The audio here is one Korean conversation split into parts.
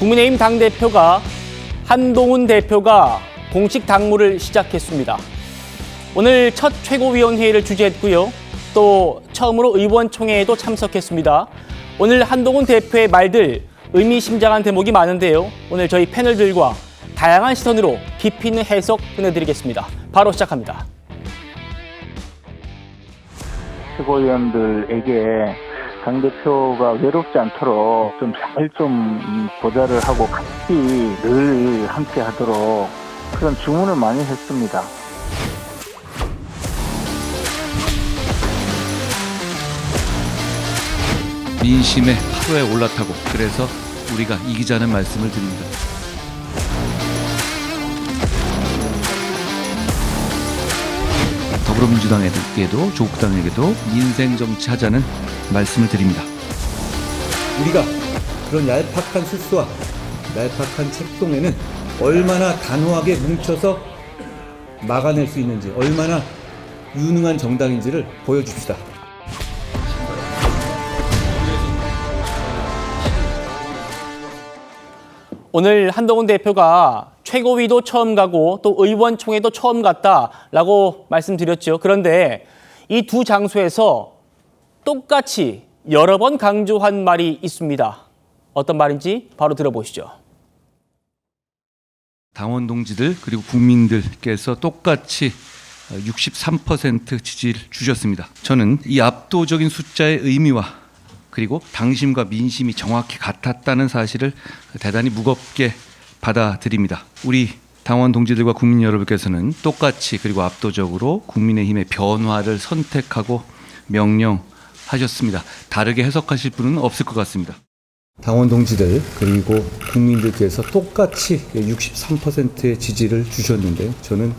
국민의힘 당대표가 한동훈 대표가 공식 당무를 시작했습니다. 오늘 첫 최고위원회의를 주재했고요. 또 처음으로 의원총회에도 참석했습니다. 오늘 한동훈 대표의 말들 의미심장한 대목이 많은데요. 오늘 저희 패널들과 다양한 시선으로 깊이 있는 해석 전해드리겠습니다. 바로 시작합니다. 최고위원들에게 당 대표가 외롭지 않도록 좀잘좀 보좌를 하고 같이 늘 함께 하도록 그런 주문을 많이 했습니다. 민심의 파도에 올라타고 그래서 우리가 이기자는 말씀을 드립니다. 더불어민주당에게도 조국당에게도 민생 정치 하자는 말씀을 드립니다. 우리가 그런 얄팍한 술수와 얄팍한 책동에는 얼마나 단호하게 뭉쳐서 막아낼 수 있는지 얼마나 유능한 정당인지를 보여줍시다. 오늘 한동훈 대표가 최고위도 처음 가고 또 의원총회도 처음 갔다라고 말씀드렸죠. 그런데 이 두 장소에서 똑같이 여러 번 강조한 말이 있습니다. 어떤 말인지 바로 들어보시죠. 당원 동지들 그리고 국민들께서 똑같이 63% 지지를 주셨습니다. 저는 이 압도적인 숫자의 의미와 그리고 당심과 민심이 정확히 같았다는 사실을 대단히 무겁게 받아들입니다. 우리 당원 동지들과 국민 여러분께서는 똑같이 그리고 압도적으로 국민의힘의 변화를 선택하고 명령하셨습니다. 다르게 해석하실 분은 없을 것 같습니다. 당원 동지들 그리고 국민들께서 똑같이 63%의 지지를 주셨는데요. 저는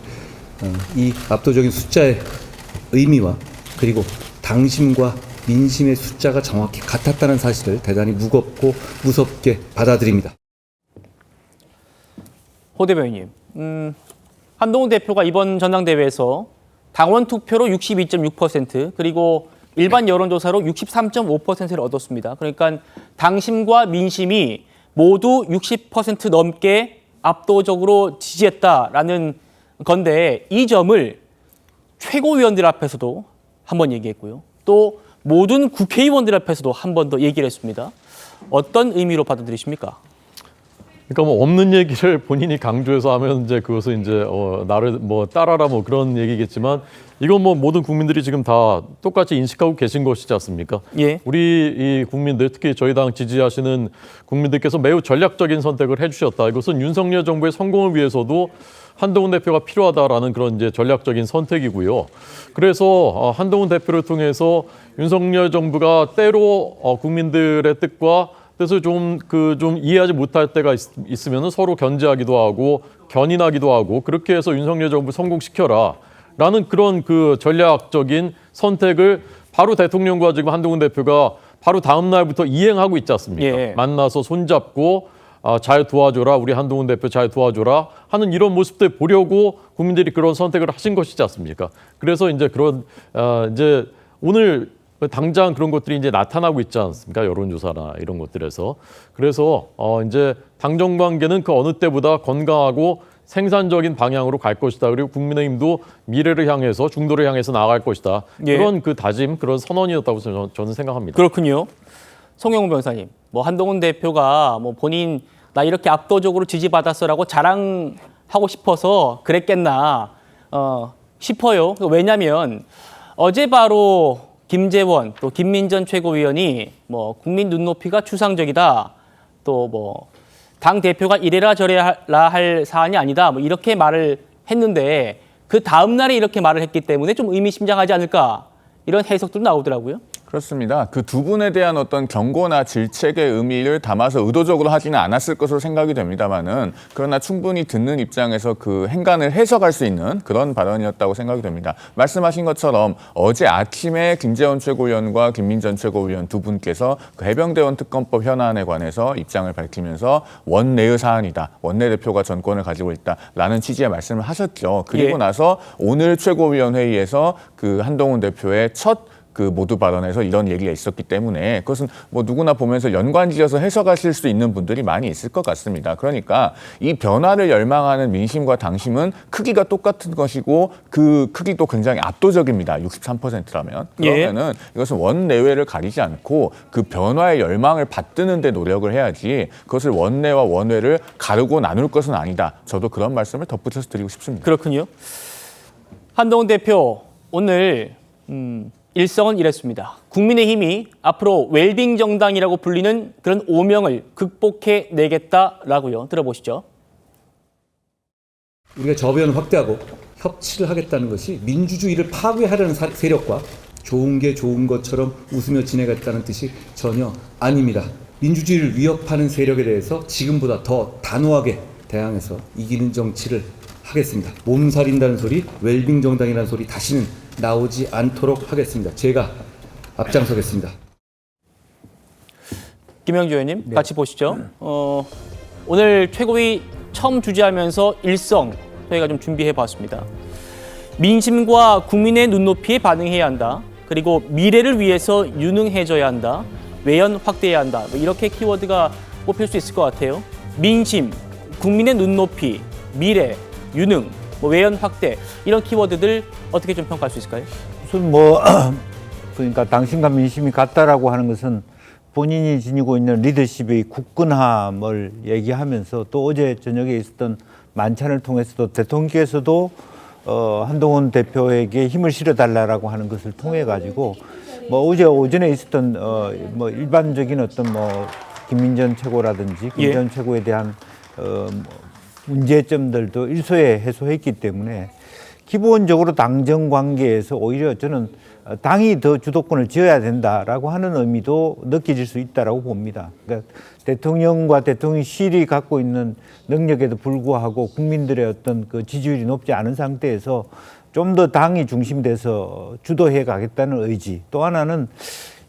어, 이 압도적인 숫자의 의미와 그리고 당심과 민심의 숫자가 정확히 같았다는 사실을 대단히 무겁고 무섭게 받아들입니다. 호 대변인님, 음, 한동훈 대표가 이번 전당대회에서 당원 투표로 62.6% 그리고 일반 여론조사로 63.5%를 얻었습니다. 그러니까 당심과 민심이 모두 60% 넘게 압도적으로 지지했다라는 건데 이 점을 최고위원들 앞에서도 한 번 얘기했고요. 또 모든 국회의원들 앞에서도 한 번 더 얘기를 했습니다. 어떤 의미로 받아들이십니까? 그러니까 뭐 없는 얘기를 본인이 강조해서 하면 이제 그것을 이제 어 나를 뭐 따라라 뭐 그런 얘기겠지만 이건 뭐 모든 국민들이 지금 다 똑같이 인식하고 계신 것이지 않습니까? 예. 우리 이 국민들 특히 저희 당 지지하시는 국민들께서 매우 전략적인 선택을 해주셨다. 이것은 윤석열 정부의 성공을 위해서도 한동훈 대표가 필요하다라는 그런 이제 전략적인 선택이고요. 그래서 어, 한동훈 대표를 통해서 윤석열 정부가 때로 어, 국민들의 뜻과 뜻을 좀그 좀 이해하지 못할 때가 있, 있으면 서로 견제하기도 하고 견인하기도 하고 그렇게 해서 윤석열 정부 성공시켜라. 라는 그런 그 전략적인 선택을 바로 대통령과 지금 한동훈 대표가 바로 다음 날부터 이행하고 있지 않습니까? 예. 만나서 손잡고 아, 잘 도와줘라 우리 한동훈 대표 잘 도와줘라 하는 이런 모습들 보려고 국민들이 그런 선택을 하신 것이지 않습니까? 그래서 이제 그런 아, 이제 오늘 당장 그런 것들이 이제 나타나고 있지 않습니까? 여론조사나 이런 것들에서 그래서 어 이제 당정 관계는 그 어느 때보다 건강하고 생산적인 방향으로 갈 것이다. 그리고 국민의힘도 미래를 향해서 중도를 향해서 나아갈 것이다. 예. 그런 그 다짐, 그런 선언이었다고 저는, 저는 생각합니다. 그렇군요. 송영훈 변호사님, 뭐 한동훈 대표가 뭐 본인 나 이렇게 압도적으로 지지받았어라고 자랑하고 싶어서 그랬겠나 어, 싶어요. 왜냐하면 어제 바로 김재원 또 김민전 최고위원이 뭐 국민 눈높이가 추상적이다. 또 뭐 당 대표가 이래라 저래라 할 사안이 아니다. 뭐 이렇게 말을 했는데 그 다음 날에 이렇게 말을 했기 때문에 좀 의미심장하지 않을까 이런 해석도 나오더라고요. 그렇습니다. 그 두 분에 대한 어떤 경고나 질책의 의미를 담아서 의도적으로 하지는 않았을 것으로 생각이 됩니다만은 그러나 충분히 듣는 입장에서 그 행간을 해석할 수 있는 그런 발언이었다고 생각이 됩니다. 말씀하신 것처럼 어제 아침에 김재원 최고위원과 김민전 최고위원 두 분께서 그 해병대원 특검법 현안에 관해서 입장을 밝히면서 원내의 사안이다. 원내대표가 전권을 가지고 있다라는 취지의 말씀을 하셨죠. 그리고 예. 나서 오늘 최고위원 회의에서 그 한동훈 대표의 첫 그 모두 발언에서 이런 얘기가 있었기 때문에 그것은 뭐 누구나 보면서 연관지어서 해석하실 수 있는 분들이 많이 있을 것 같습니다. 그러니까 이 변화를 열망하는 민심과 당심은 크기가 똑같은 것이고 그 크기도 굉장히 압도적입니다. 63%라면 예. 그러면은 이것은 원 내외를 가리지 않고 그 변화의 열망을 받드는 데 노력을 해야지 그것을 원내와 원외를 가르고 나눌 것은 아니다. 저도 그런 말씀을 덧붙여서 드리고 싶습니다. 그렇군요. 한동훈 대표 오늘 음, 일성은 이랬습니다. 국민의힘이 앞으로 웰빙 정당이라고 불리는 그런 오명을 극복해 내겠다라고요. 들어보시죠. 우리가 저변 확대하고 협치를 하겠다는 것이 민주주의를 파괴하려는 사- 세력과 좋은 게 좋은 것처럼 웃으며 지내겠다는 뜻이 전혀 아닙니다. 민주주의를 위협하는 세력에 대해서 지금보다 더 단호하게 대항해서 이기는 정치를 하겠습니다. 몸살인다는 소리, 웰빙 정당이라는 소리 다시는 나오지 않도록 하겠습니다. 제가 앞장서겠습니다. 김영주 의원님 같이 보시죠. 어, 오늘 최고위 처음 주재하면서 일성 저희가 좀 준비해 봤습니다. 민심과 국민의 눈높이에 반응해야 한다. 그리고 미래를 위해서 유능해져야 한다. 외연 확대해야 한다. 뭐 이렇게 키워드가 꼽힐 수 있을 것 같아요. 민심, 국민의 눈높이, 미래, 유능, 뭐 외연 확대 이런 키워드들 어떻게 좀 평가할 수 있을까요? 우선 뭐 그러니까 당신과 민심이 같다라고 하는 것은 본인이 지니고 있는 리더십의 굳건함을 얘기하면서 또 어제 저녁에 있었던 만찬을 통해서도 대통령께서도 어, 한동훈 대표에게 힘을 실어달라라고 하는 것을 통해 가지고 뭐 어제 오전에 있었던 어, 뭐 일반적인 어떤 뭐 김민전 최고라든지 예. 김전 최고에 대한 어, 뭐 문제점들도 일소에 해소했기 때문에 기본적으로 당정 관계에서 오히려 저는 당이 더 주도권을 쥐어야 된다라고 하는 의미도 느껴질 수 있다라고 봅니다. 그러니까 대통령과 대통령실이 갖고 있는 능력에도 불구하고 국민들의 어떤 그 지지율이 높지 않은 상태에서 좀 더 당이 중심돼서 주도해 가겠다는 의지. 또 하나는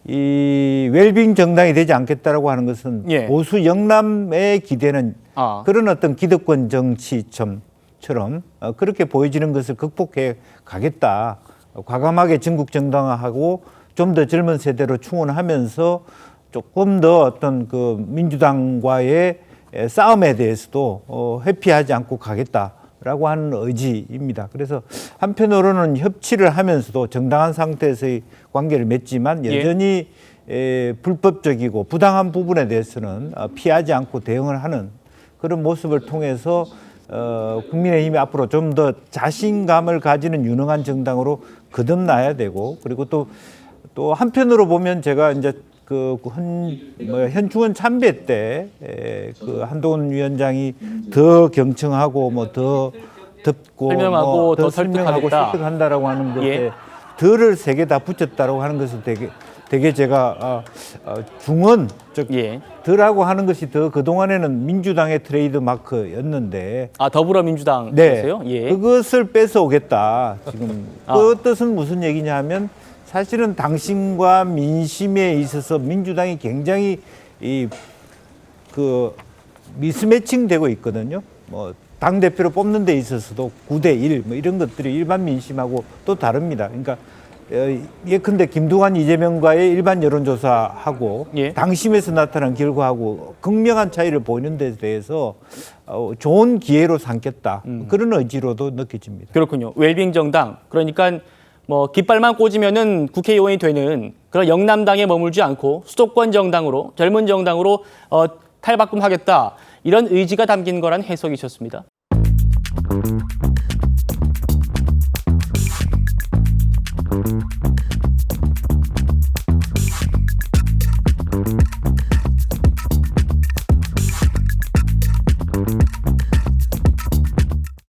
이 웰빙 정당이 되지 않겠다라고 하는 것은 예. 보수 영남의 기대는 아. 그런 어떤 기득권 정치처럼 어, 그렇게 보여지는 것을 극복해 가겠다. 과감하게 전국 정당화하고 좀 더 젊은 세대로 충원하면서 조금 더 어떤 그 민주당과의 에, 싸움에 대해서도 어, 회피하지 않고 가겠다라고 하는 의지입니다. 그래서 한편으로는 협치를 하면서도 정당한 상태에서의 관계를 맺지만 예. 여전히 에, 불법적이고 부당한 부분에 대해서는 어, 피하지 않고 대응을 하는 그런 모습을 통해서 어, 국민의힘이 앞으로 좀 더 자신감을 가지는 유능한 정당으로 거듭나야 되고 그리고 또 또 한편으로 보면 제가 이제 그 현, 뭐 현충원 참배 때 그 한동훈 위원장이 더 경청하고 뭐 더 듣고 설명하고 뭐더 설명하고 설득하겠다. 설득한다라고 하는 것에 예. 덜을 세개 다 붙였다라고 하는 것을 되게 되게 제가 어, 어, 중언 즉 예. 덜하고 하는 것이 더 그동안에는 민주당의 트레이드 마크였는데 아 더불어민주당 네 에서요? 예. 그것을 뺏어오겠다 지금 아. 그 뜻은 무슨 얘기냐 하면 사실은 당신과 민심에 있어서 민주당이 굉장히 이 그 미스매칭 되고 있거든요. 뭐 당 대표를 뽑는 데 있어서도 9대 1 뭐 이런 것들이 일반 민심하고 또 다릅니다. 그러니까 어, 예컨대 김두관 이재명과의 일반 여론조사하고 예. 당심에서 나타난 결과하고 극명한 차이를 보이는 데 대해서 어, 좋은 기회로 삼겠다 음. 그런 의지로도 느껴집니다. 그렇군요. 웰빙 정당. 그러니까 뭐 깃발만 꽂으면은 국회의원이 되는 그런 영남당에 머물지 않고 수도권 정당으로 젊은 정당으로 어, 탈바꿈하겠다 이런 의지가 담긴 거란 해석이셨습니다.